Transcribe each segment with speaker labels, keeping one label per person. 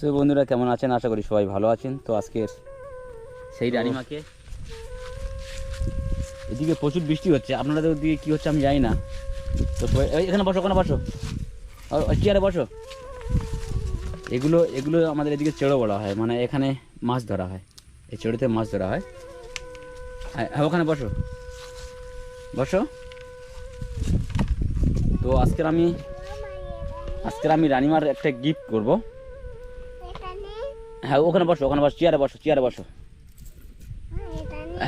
Speaker 1: So বন্ধুরা কেমন আছেন? আশা করি সবাই ভালো আছেন। তো আজকের সেই রানিমাকে এদিকে প্রচুর বৃষ্টি হচ্ছে। আপনাদের ওদিকে কী হচ্ছে আমি জানি না। তো এখানে বসো ওখানে বসো। ও- ওই চেয়ারে বসো। এগুলো এগুলো আমাদের এদিকে চেড়ো বলা হয়। মানে এখানে মাছ ধরা হয়। এই চেড়োতে মাছ ধরা হয়। হ্যাঁ হ্যাঁ, ওখানে বসো। বসো। তো আজকের আমি আজকের আমি রানিমার একটা গিফট করব। হ্যাঁ ওখানে বসো ওখানে বসো চেয়ারে বসো চেয়ারে বসো।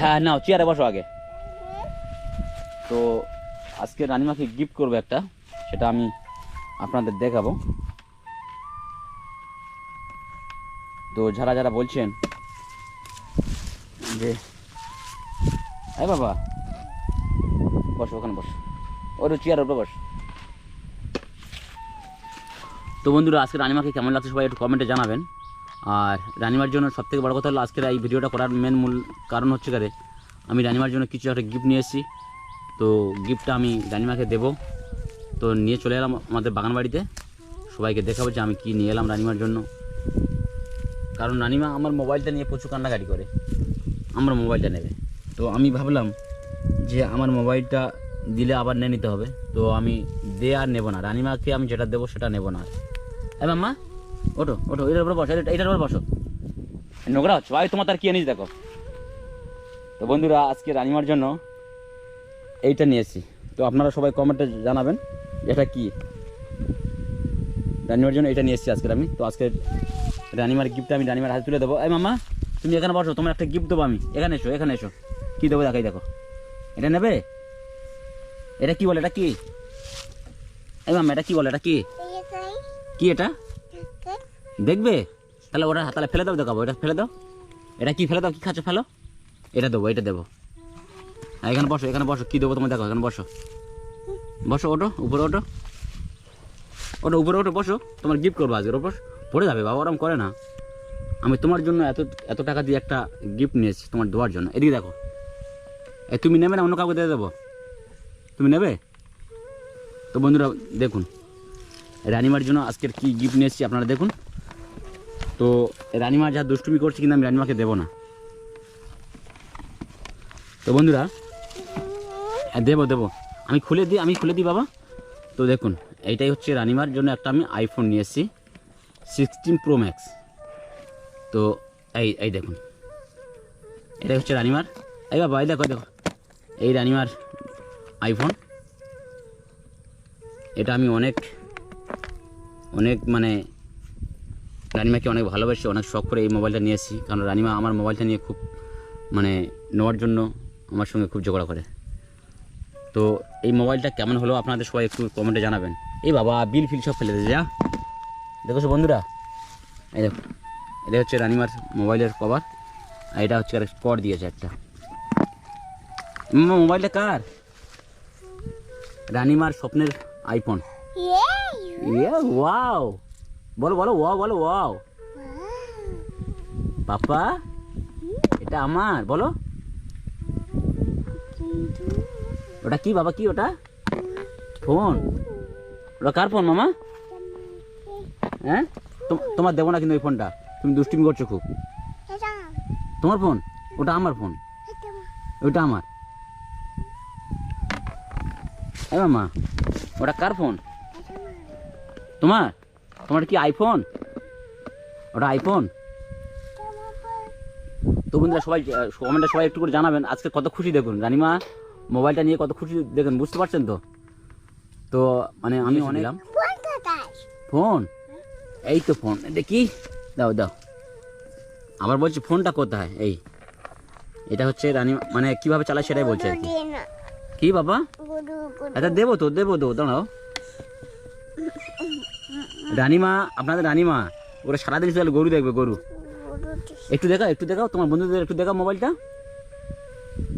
Speaker 1: হ্যাঁ নাও চেয়ারে বসো আগে। তো আজকে রানিমাকে গিফট করব একটা, সেটা আমি আপনাদের দেখাবো। তো যারা যারা বলছেন যে, এই বাবা, বসো, ওখানে বসো। ওর চেয়ারের উপরে বসো। তো বন্ধুরা, আজকে রানিমাকে কেমন লাগছে সবাই একটু কমেন্টে জানাবেন। আর রানিমার জন্য সবথেকে বড় কথা হলো আজকের এই ভিডিওটা করার মেন মূল কারণ হচ্ছে কারে, আমি রানিমার জন্য কিছু একটা গিফট নিয়ে এসেছি। তো গিফটটা আমি রানিমাকে দেবো। তো নিয়ে চলে এলাম আমাদের বাগান বাড়িতে সবাইকে দেখাবো যে আমি কি নিয়ে এলাম রানিমার জন্য। কারণ রানিমা আমার মোবাইলটা নিয়ে প্রচুর কান্নাকাটি করে। আমার মোবাইলটা নেবে। তো আমি ভাবলাম যে আমার মোবাইলটা দিলে আবার নিয়ে নিতে হবে। তো আমি দে আর নেব না। রানিমাকে আমি যেটা দেবো সেটা নেব না। হ্যাঁ মাম্মা ওঠো ওঠো এটার উপরে বসো এটার উপরে বসো। নোংরা হচ্ছে। ভাই তোমার তার কি এনেছি দেখো। তো বন্ধুরা আজকে রানিমার জন্য এইটা নিয়ে এসেছি তো আপনারা সবাই কমেন্টে জানাবেন এটা কি? রানিমার জন্য এটা নিয়ে এসেছি আজকের আমি। তো আজকে রানিমার গিফট আমি রানিমার হাতে তুলে দেবো। এই মামা তুমি এখানে বসো তোমার একটা গিফট দেবো আমি। এখানে এসো এখানে এসো। কি দেবো দেখাই দেখো। এটা নেবে? এটা কি বলে এটা কি? এই মামা এটা কি বলে এটা কি? কি এটা? দেখবে? তাহলে ওটা তাহলে ফেলে দাও, দেখাবো। এটা ফেলে দাও। এটা কি ফেলে দাও? কি খাচ্ছ? ফেলো। এটা দেবো এটা দেবো। এখানে বসো এখানে বসো। কী দেবো তোমার দেখো এখানে বসো। বসো ওটো উপরে ওটো ওটা উপরে ওটো বসো। তোমার গিফট করব আজকের, ওপর। পড়ে যাবে, বাবা, ওরম করে না। আমি তোমার জন্য এত এত টাকা দিয়ে একটা গিফট নিয়েছি, তোমার দেওয়ার জন্য। এদিকে দেখো। এই তুমি নেবে না, অন্য কাউকে দিয়ে দেবো? তুমি নেবে? তো বন্ধুরা, দেখুন। রানিমার জন্য আজকের কি গিফট নিয়ে এসেছি আপনারা দেখুন। তো রানিমা যা দুষ্টুমি করছে কিন্তু আমি রানিমাকে দেবো না। তো বন্ধুরা হ্যাঁ দেবো দেবো। আমি খুলে দিই, আমি খুলে দিই বাবা। তো দেখুন, এইটাই হচ্ছে রানিমার জন্য একটা আমি আইফোন নিয়ে এসেছি সিক্সটিন প্রো ম্যাক্স তো এই এই দেখুন, এটাই হচ্ছে রানিমার। এই বাবা, এই দেখো দেখো, এই রানিমার আইফোন এটা আমি অনেক অনেক মানে রানিমাকে অনেক ভালোবাসি অনেক শখ করে এই মোবাইলটা নিয়ে এসেছি। কারণ রানিমা আমার মোবাইলটা নিয়ে খুব মানে নেওয়ার জন্য আমার সঙ্গে খুব ঝগড়া করে। তো এই মোবাইলটা কেমন হলো আপনাদের সবাই একটু কমেন্টে জানাবেন। এই বাবা বিল ফিল সব ফেলে দিয়েছে যা। দেখো বন্ধুরা এই দেখো এটা হচ্ছে রানিমার মোবাইলের কভার আর এটা হচ্ছে আর কর দিয়েছে একটা। মোবাইলটা কার? রানিমার স্বপ্নের আইফোন ইয়ে ওয়াও বলো বলো ওয়াও বলো ওয়াও। পাপা এটা আমার বলো। ওটা কি বাবা কি ওটা? ফোন। ওটা কার ফোন মামা? হ্যাঁ? তোমার দেবো না কিন্তু ওই ফোনটা। তুমি দুষ্টুমি করছ খুব। তোমার ফোন? ওটা আমার ফোন। ওটা আমার। এই মামা ওটা কার ফোন? তোমার? তোমার কি আইফোন ওটা আইফোন তো বন্ধুরা সবাই কমেন্টে সবাই একটু করে জানাবেন আজকে কত খুশি দেখুন। রানিমা মোবাইলটা নিয়ে কত খুশি দেখুন বুঝতে পারছেন তো? তো মানে আমি অনেক ফোন? এই তো ফোন। দেখি। দাও দাও। আবার বলছি ফোনটা কোথায়? এই। এটা হচ্ছে রানী মানে কীভাবে চালায় সেটাই বলছে আর কি। কি বাবা? আচ্ছা দেবো তো দেবো তো দাঁড়াও। রানিমা আপনাদের রানিমা ওরা সারাদিন শুধু গরু দেখবে গরু। একটু দেখাও একটু দেখাও তোমার বন্ধুদের একটু দেখাও মোবাইলটা।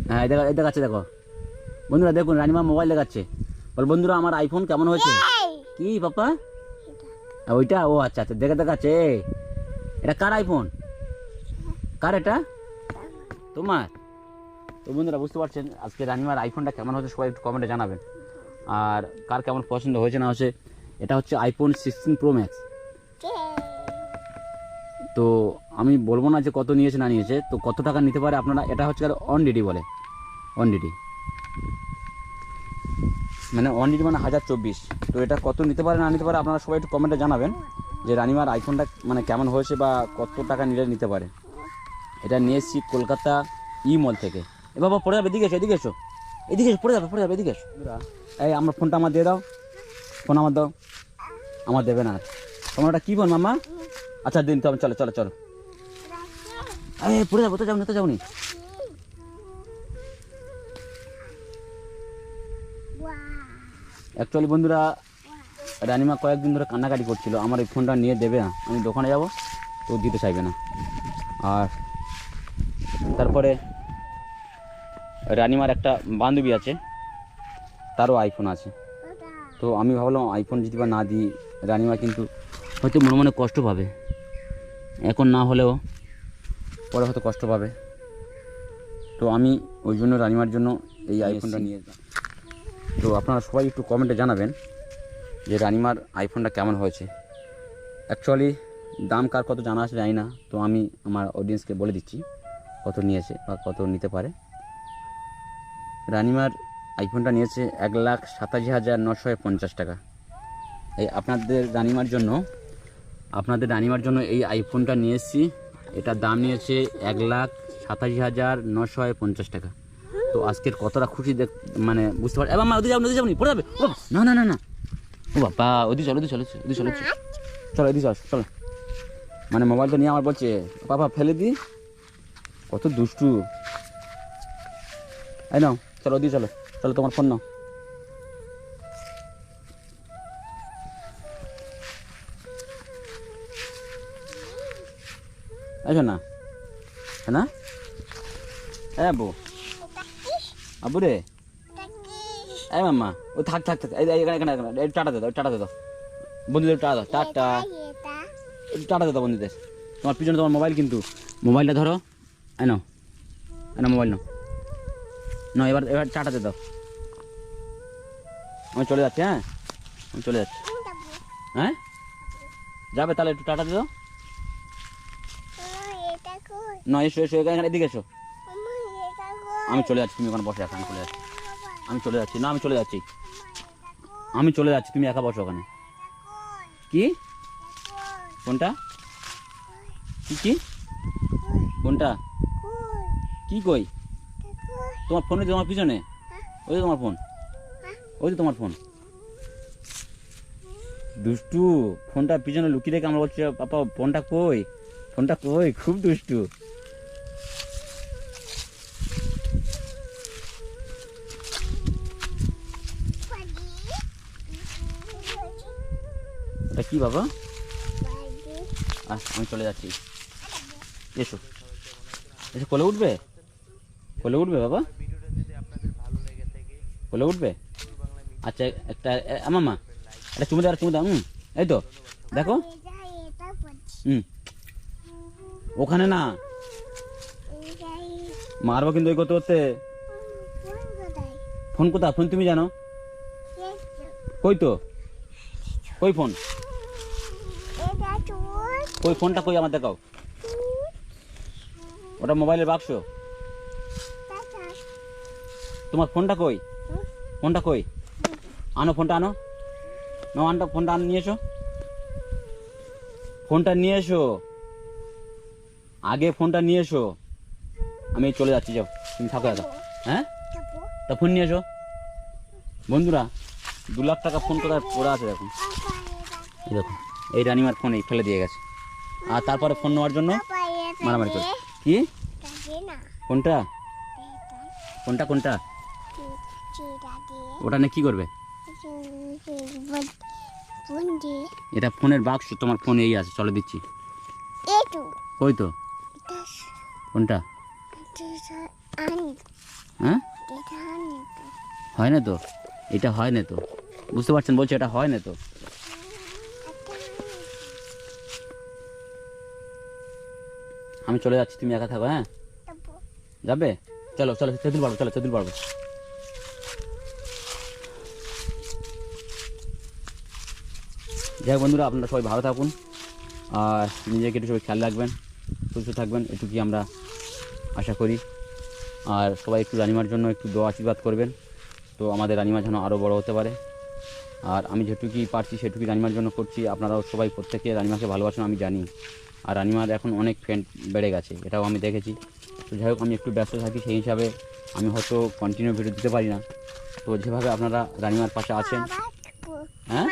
Speaker 1: হ্যাঁ এই দেখা এই দেখাচ্ছে দেখো। বন্ধুরা দেখুন রানিমা মোবাইল দেখাচ্ছে। বল বন্ধুরা আমার আইফোন কেমন হয়েছে? কি পাপা? ওইটা? ও আচ্ছা আচ্ছা দেখে দেখাচ্ছে এটা কার আইফোন কার এটা? তোমার? তো বন্ধুরা বুঝতে পারছেন আজকে রানিমার আইফোনটা কেমন হচ্ছে সবাই একটু কমেন্টে জানাবেন। আর কার কেমন পছন্দ হয়েছে না হচ্ছে এটা হচ্ছে আইফোন সিক্সটিন প্রো ম্যাক্স তো আমি বলব না যে কত নিয়েছে, না নিয়েছে, তো কত টাকা নিতে পারে আপনারা, এটা হচ্ছে অন ডিডি বলে অন ডিডি মানে অন ডিডি মানে হাজার চব্বিশ। তো এটা কত নিতে পারে, না নিতে পারে, আপনারা সবাই একটু কমেন্টে জানাবেন যে রানিমার আইফোনটা মানে কেমন হয়েছে বা কত টাকা নিলে নিতে পারে। এটা নিয়ে এসেছি কলকাতা ই মল থেকে। এ বাবা, পড়ে যাবে, এদিকে এসো এদিকে এসো। এদিকে এসো, পড়ে যাবে পড়ে যাবে, এদিকে এসো। এই, আমার ফোনটা আমার দিয়ে দাও। ফোন আমার দাও। আমার দেবে না। আর। তোমার ওটা কী ফোন মামা আচ্ছা দিন তো আমি চলো চলো চলো। এই, পড়ে যাব, তো যাও না তো যাও নি অ্যাকচুয়ালি বন্ধুরা, রানিমা কয়েকদিন ধরে কান্নাকাটি করছিল। আমার এই ফোনটা নিয়ে দেবে না। আমি দোকানে যাব, তো দিতে চাইবে না। আর তারপরে রানিমার একটা বান্ধবী আছে, তারও আইফোন আছে। তো আমি ভাবলাম আইফোন যদি বা না দিই রানিমা কিন্তু হয়তো মনে মনে কষ্ট পাবে। এখন না হলেও পরে হয়তো কষ্ট পাবে। তো আমি ওই জন্য রানিমার জন্য এই আইফোনটা নিয়ে এলাম। তো আপনারা সবাই একটু কমেন্টে জানাবেন যে রানিমার আইফোনটা কেমন হয়েছে। অ্যাকচুয়ালি দাম কার কত জানা আছে জানি না তো আমি আমার অডিয়েন্সকে বলে দিচ্ছি কত নিয়েছে বা কত নিতে পারে। রানিমার আইফোনটা নিয়েছে এক লাখ সাতাশি হাজার নশো পঞ্চাশ টাকা। এই আপনাদের রানিমার জন্য, আপনাদের রানিমার জন্য এই আইফোনটা নিয়ে এসেছি এটার দাম নিয়েছে এক লাখ সাতাশি হাজার নশো পঞ্চাশ টাকা। তো আজকের কতটা খুশি দেখ মানে বুঝতে পারি এবার ওদিকে যাও, ওদিকে যাবনি পড়ে যাবে। ও না না না না। ও বাবা ওদিকে চলো ওদিকে চলো ওদিকে চলো। চলো, এদিকে চলো চলো। মানে মোবাইলটা নিয়ে আমার বলছে, বাবা, ফেলে দি। কত দুষ্টু। এই নাও, চলো, ওদিকে চলো। চলো তোমার ফোন নাও এসো না। এ আবু আবু রে। এই মাম্মা, ও থাক থাক থাক। এখানে এখানে টাটা দে দাও টাটা দে দাও। বন্ধুদের টাটা দাও। টাটা। টাটা দে দাও বন্ধুদের। তোমার পিছনে তোমার মোবাইল কিন্তু। মোবাইলটা ধরো। এই নাও। মোবাইল নাও। না এবার এবার টাটা দে দাও। আমি চলে যাচ্ছি হ্যাঁ? আমি চলে যাচ্ছি। হ্যাঁ? যাবে তাহলে একটু টাটা দাও। না, এসো এসো, এখানে এদিকে এসো। আমি চলে যাচ্ছি, তুমি ওখানে বসে এখন চলে যাচ্ছি। আমি চলে যাচ্ছি, না, আমি চলে যাচ্ছি। আমি চলে যাচ্ছি, তুমি একা বসো ওখানে। কি? কোনটা? কি কি? কোনটা? কি কই? তোমার ফোন তোমার পিছনে? ওই তোমার ফোন ওই তো তোমার ফোন। দুষ্টু ফোনটা পিছনে লুকিয়ে রেখে আমরা বলছি পাপা ফোনটা কই? ফোনটা কই? খুব দুষ্টু। এটা কি বাবা? আহ, আমি চলে যাচ্ছি। এসো। এসো কোলে উঠবে? কোলে উঠবে বাবা? কোলে উঠবে? আচ্ছা একটা মামা, একটা চুমু দাও চুমু দাও, হুম, এই তো, দেখো। হুম, ওখানে না। মারবো কিন্তু ওই করতে করতে। ফোন কোথা ফোন তুমি জানো? কই তো? কই ফোন? কই ফোনটা কই আমার দেখাও। ওটা মোবাইলের বাক্স। তোমার ফোনটা কই? ফোনটা কই? আনো ফোনটা আনো। নাও, আনটা, ফোনটা আনো, নিয়ে এসো। ফোনটা নিয়ে এসো। আগে ফোনটা নিয়ে এসো। আমি চলে যাচ্ছি, যাও। তুমি থাকো, দাদা। হ্যাঁ? তা ফোন নিয়ে এসো। বন্ধুরা, দু লাখ টাকা ফোন কোথায়? পড়ে আছে দেখুন এই দেখুন এই রানিমার ফোন এই ফেলে দিয়ে গেছে। আর তারপরে ফোন নেওয়ার জন্য মারামারি করে। কি? কোনটা কোনটা কোনটা? ওটা নিয়ে কি করবে? এটা ফোনের বাক্স তোমার ফোন এই আছে চলে দিচ্ছি। কই তো। কোনটা? হ্যাঁ? হয় না তো? এটা হয় না তো। বুঝতে পারছেন বলছে এটা হয় না তো? আমি চলে যাচ্ছি তুমি একা থাকো হ্যাঁ? যাবে। চলো চলো তেঁতুল পারব চলো তেঁতুল পারব যাই বন্ধুরা আপনারা সবাই ভালো থাকুন। আর নিজেকে একটু সবাই খেয়াল রাখবেন সুস্থ থাকবেন এটুকুই আমরা আশা করি। আর সবাই একটু রানিমার জন্য একটু দোয়া আশীর্বাদ করবেন তো আমাদের রানিমা যেন আরও বড় হতে পারে। আর আমি যেটুকুই পারছি সেটুকুই রানিমার জন্য করছি। আপনারাও সবাই প্রত্যেকে রানিমাকে ভালোবাসেন আমি জানি। আর রানিমার এখন অনেক ফ্রেন্ড বেড়ে গেছে এটাও আমি দেখেছি। তো যাই হোক আমি একটু ব্যস্ত থাকি সেই হিসাবে আমি হয়তো কন্টিনিউ ভিডিও দিতে পারি না। তো যেভাবে আপনারা রানিমার পাশে আছেন হ্যাঁ?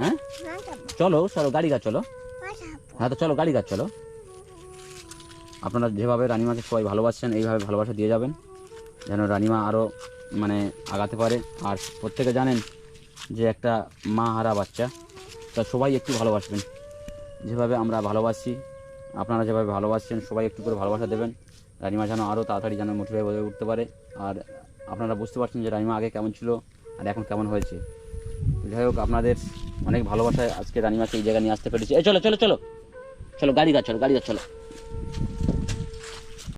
Speaker 1: হ্যাঁ? চলো চলো, গাড়ি গাছ, চলো। হ্যাঁ তো চলো, গাড়ি গাছ, চলো। আপনারা যেভাবে রানিমাকে সবাই ভালোবাসছেন, এইভাবে ভালোবাসা দিয়ে যাবেন, যেন রানিমা আরও মানে আগাতে পারে। আর প্রত্যেকে জানেন যে একটা মা হারা বাচ্চা, তা সবাই একটু ভালোবাসবেন। যেভাবে আমরা ভালোবাসি, আপনারা যেভাবে ভালোবাসছেন, সবাই একটু করে ভালোবাসা দেবেন। রানিমা যেন আরও তাড়াতাড়ি যেন মোটিভেট হয়ে উঠতে পারে। আর আপনারা বুঝতে পারছেন যে রানিমা আগে কেমন ছিল, আর এখন কেমন হয়েছে। যাই হোক, আপনাদের অনেক ভালোবাসায় আজকে রানিমাকে এই জায়গায় নিয়ে আসতে পেরেছি। এই, চলো চলো চলো। চলো, গাড়ি গাছ চলো, গাড়ি গাছ চলো।